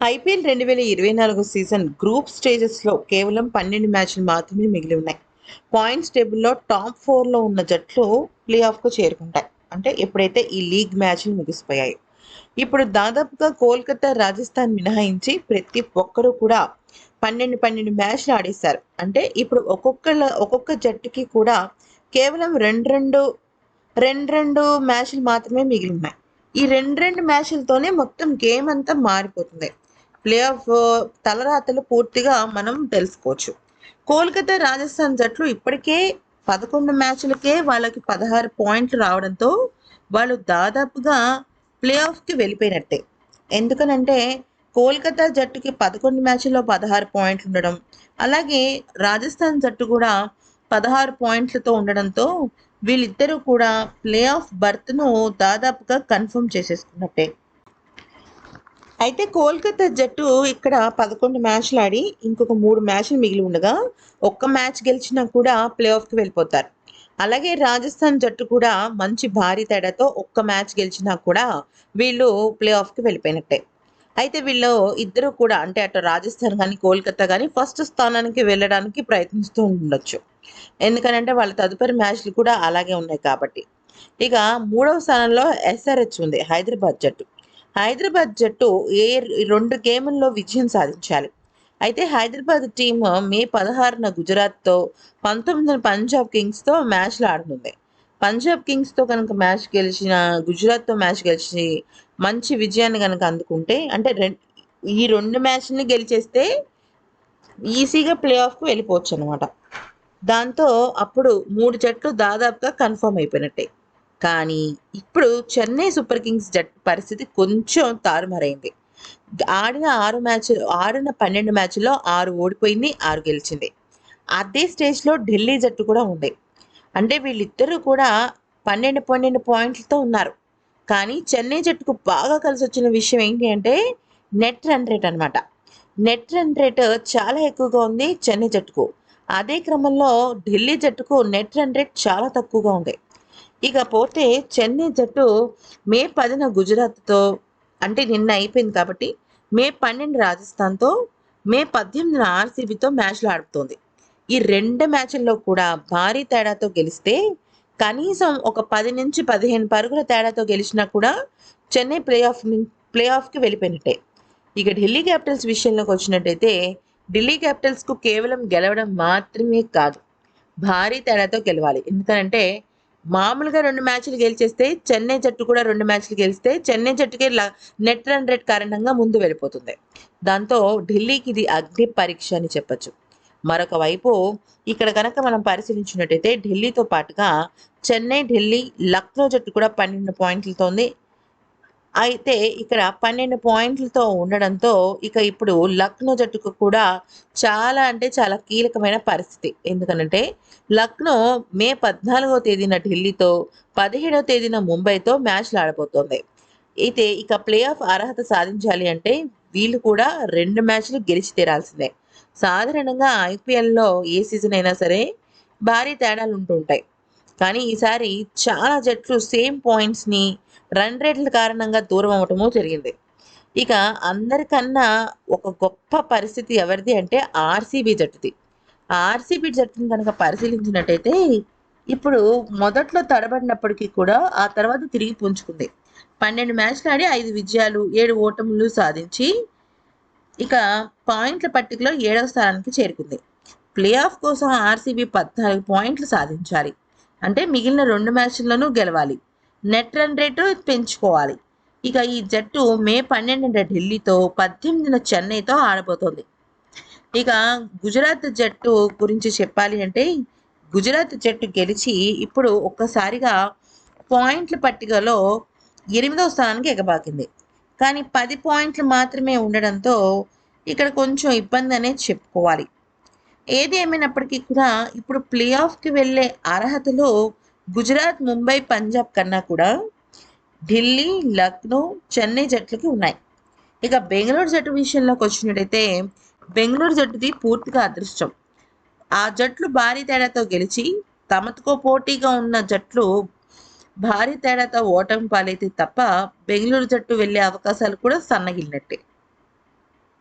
IPL రెండు వేల ఇరవై నాలుగు సీజన్ గ్రూప్ స్టేజెస్లో కేవలం పన్నెండు మ్యాచ్లు మాత్రమే మిగిలి ఉన్నాయి. పాయింట్స్ టేబుల్లో టాప్ ఫోర్లో ఉన్న జట్లు ప్లే ఆఫ్కు చేరుకుంటాయి. అంటే ఎప్పుడైతే ఈ లీగ్ మ్యాచ్లు ముగిసిపోయాయి. ఇప్పుడు దాదాపుగా కోల్కతా రాజస్థాన్ మినహాయించి ప్రతి ఒక్కరూ కూడా పన్నెండు పన్నెండు మ్యాచ్లు ఆడేశారు. అంటే ఇప్పుడు ఒక్కొక్కళ్ళ ఒక్కొక్క జట్టుకి కూడా కేవలం రెండు రెండు రెండు రెండు మ్యాచ్లు మాత్రమే మిగిలి ఉన్నాయి. ఈ రెండు రెండు మ్యాచ్లతోనే మొత్తం గేమ్ అంతా మారిపోతుంది. ప్లే ఆఫ్ తలరాతలు పూర్తిగా మనం తెలుసుకోవచ్చు. కోల్కతా రాజస్థాన్ జట్లు ఇప్పటికే పదకొండు మ్యాచ్లకే వాళ్ళకి పదహారు పాయింట్లు రావడంతో వాళ్ళు దాదాపుగా ప్లే ఆఫ్కి వెళ్ళిపోయినట్టే. ఎందుకనంటే కోల్కతా జట్టుకి పదకొండు మ్యాచ్ల్లో పదహారు పాయింట్లు ఉండడం అలాగే రాజస్థాన్ జట్టు కూడా పదహారు పాయింట్లతో ఉండడంతో వీళ్ళిద్దరూ కూడా ప్లే ఆఫ్ బర్త్ను దాదాపుగా కన్ఫర్మ్ చేసేసుకున్నట్టే. అయితే కోల్కతా జట్టు ఇక్కడ పదకొండు మ్యాచ్లు ఆడి ఇంకొక మూడు మ్యాచ్లు మిగిలి ఉండగా ఒక్క మ్యాచ్ గెలిచినా కూడా ప్లే ఆఫ్కి వెళ్ళిపోతారు. అలాగే రాజస్థాన్ జట్టు కూడా మంచి భారీ తేడాతో ఒక్క మ్యాచ్ గెలిచినా కూడా వీళ్ళు ప్లే ఆఫ్కి వెళ్ళిపోయినట్టే. అయితే వీళ్ళు ఇద్దరు కూడా అంటే అటు రాజస్థాన్ కానీ కోల్కతా కానీ ఫస్ట్ స్థానానికి వెళ్ళడానికి ప్రయత్నిస్తూ ఉండొచ్చు. ఎందుకనంటే వాళ్ళ తదుపరి మ్యాచ్లు కూడా అలాగే ఉన్నాయి కాబట్టి. ఇక మూడవ స్థానంలో ఎస్ఆర్హెచ్ ఉంది హైదరాబాద్ జట్టు. హైదరాబాద్ జట్టు ఏ రెండు గేముల్లో విజయం సాధించాలి. అయితే హైదరాబాద్ టీమ్ మే పదహారున గుజరాత్తో పంతొమ్మిదిన పంజాబ్ కింగ్స్తో మ్యాచ్లు ఆడనుంది. పంజాబ్ కింగ్స్తో కనుక మ్యాచ్ గెలిచిన గుజరాత్తో మ్యాచ్ గెలిచి మంచి విజయాన్ని కనుక అందుకుంటే అంటే రెండు ఈ రెండు మ్యాచ్ని గెలిచేస్తే ఈజీగా ప్లే ఆఫ్కి వెళ్ళిపోవచ్చు అనమాట దాంతో అప్పుడు మూడు జట్లు దాదాపుగా కన్ఫర్మ్ అయిపోయినట్టే. కానీ ఇప్పుడు చెన్నై సూపర్ కింగ్స్ జట్టు పరిస్థితి కొంచెం తారుమారైంది. ఆడిన ఆరు మ్యాచ్ ఆడిన పన్నెండు మ్యాచ్లో ఆరు ఓడిపోయింది ఆరు గెలిచింది. అదే స్టేజ్లో ఢిల్లీ జట్టు కూడా ఉంది. అంటే వీళ్ళిద్దరూ కూడా పన్నెండు పన్నెండు పాయింట్లతో ఉన్నారు. కానీ చెన్నై జట్టుకు బాగా కలిసి వచ్చిన విషయం ఏంటి అంటే నెట్ రన్ రేట్ అనమాట నెట్ రన్ రేట్ చాలా ఎక్కువగా ఉంది చెన్నై జట్టుకు. అదే క్రమంలో ఢిల్లీ జట్టుకు నెట్ రన్ రేట్ చాలా తక్కువగా ఉంది. ఇకపోతే చెన్నై జట్టు మే పదిన గుజరాత్తో అంటే నిన్న అయిపోయింది కాబట్టి మే పన్నెండు రాజస్థాన్తో మే పద్దెనిమిదిన ఆర్సీబీతో మ్యాచ్లు ఆడుతోంది. ఈ రెండు మ్యాచ్ల్లో కూడా భారీ తేడాతో గెలిస్తే కనీసం ఒక పది నుంచి పదిహేను పరుగుల తేడాతో గెలిచినా కూడా చెన్నై ప్లే ఆఫ్ ప్లే ఆఫ్కి వెళ్ళిపోయినట్టే. ఇక ఢిల్లీ క్యాపిటల్స్ విషయంలోకి వచ్చినట్టయితే ఢిల్లీ క్యాపిటల్స్కు కేవలం గెలవడం మాత్రమే కాదు. భారీ తేడాతో గెలవాలి. ఎందుకంటే మామూలుగా రెండు మ్యాచ్లు గెలిచేస్తే చెన్నై జట్టు కూడా రెండు మ్యాచ్లు గెలిస్తే చెన్నై జట్టుకే ల- నెట్ రన్ రేట్ కారణంగా ముందు వెళ్ళిపోతుంది. దాంతో ఢిల్లీకి ఇది అగ్ని పరీక్ష అని చెప్పొచ్చు. మరొక వైపు ఇక్కడ కనుక మనం పరిశీలించినట్టయితే ఢిల్లీతో పాటుగా చెన్నై ఢిల్లీ లక్నో జట్టు కూడా పన్నెండు పాయింట్లతో ఉంది అయితే ఇక్కడ పన్నెండు పాయింట్లతో ఉండడంతో ఇక ఇప్పుడు లక్నో జట్టుకు కూడా చాలా అంటే చాలా కీలకమైన పరిస్థితి. ఎందుకనంటే లక్నో మే పద్నాలుగో తేదీన ఢిల్లీతో పదిహేడవ తేదీన ముంబైతో మ్యాచ్లు ఆడబోతోంది. అయితే ఇక ప్లే ఆఫ్ అర్హత సాధించాలి అంటే వీళ్ళు కూడా రెండు మ్యాచ్లు గెలిచి తీరాల్సిందే. సాధారణంగా ఐపీఎల్లో ఏ సీజన్ అయినా సరే భారీ తేడాలు ఉంటుంటాయి కానీ ఈసారి చాలా జట్లు సేమ్ పాయింట్స్ని రన్ రేట్ల కారణంగా దూరం అవ్వటము జరిగింది. ఇక అందరికన్నా ఒక గొప్ప పరిస్థితి ఎవరిది అంటే ఆర్సీబీ జట్టుది. ఆర్సీబీ జట్టుని కనుక పరిశీలించినట్టయితే ఇప్పుడు మొదట్లో తడబడినప్పటికీ కూడా ఆ తర్వాత తిరిగి పుంజుకుంది. పన్నెండు మ్యాచ్లు ఆడి ఐదు విజయాలు ఏడు ఓటములు సాధించి ఇక పాయింట్ల పట్టికలో ఏడవ స్థానానికి చేరుకుంది. ప్లే ఆఫ్ కోసం ఆర్సీబీ పద్నాలుగు పాయింట్లు సాధించాలి. అంటే మిగిలిన రెండు మ్యాచ్లను గెలవాలి. నెట్ రన్ రేటు పెంచుకోవాలి. ఇక ఈ జట్టు మే పన్నెండున ఢిల్లీతో పద్దెనిమిదిన చెన్నైతో ఆడబోతోంది. ఇక గుజరాత్ జట్టు గురించి చెప్పాలి అంటే గుజరాత్ జట్టు గెలిచి ఇప్పుడు ఒక్కసారిగా పాయింట్ల పట్టికలో ఎనిమిదవ స్థానానికి ఎగబాకింది. కానీ పది పాయింట్లు మాత్రమే ఉండడంతో ఇక్కడ కొంచెం ఇబ్బంది అనేది చెప్పుకోవాలి. ఏది ఏమైనప్పటికీ కూడా ఇప్పుడు ప్లే ఆఫ్కి వెళ్ళే అర్హతలో గుజరాత్ ముంబై పంజాబ్ కన్నా కూడా ఢిల్లీ లక్నో చెన్నై జట్లకి ఉన్నాయి. ఇక బెంగళూరు జట్టు విషయంలోకి వచ్చినట్టయితే బెంగళూరు జట్టుది పూర్తిగా అదృష్టం. ఆ జట్లు భారీ తేడాతో గెలిచి తమతో పోటీగా ఉన్న జట్లు భారీ తేడాతో ఓటమి పాలైతే తప్ప బెంగళూరు జట్టు వెళ్ళే అవకాశాలు కూడా సన్నగిలినట్టే.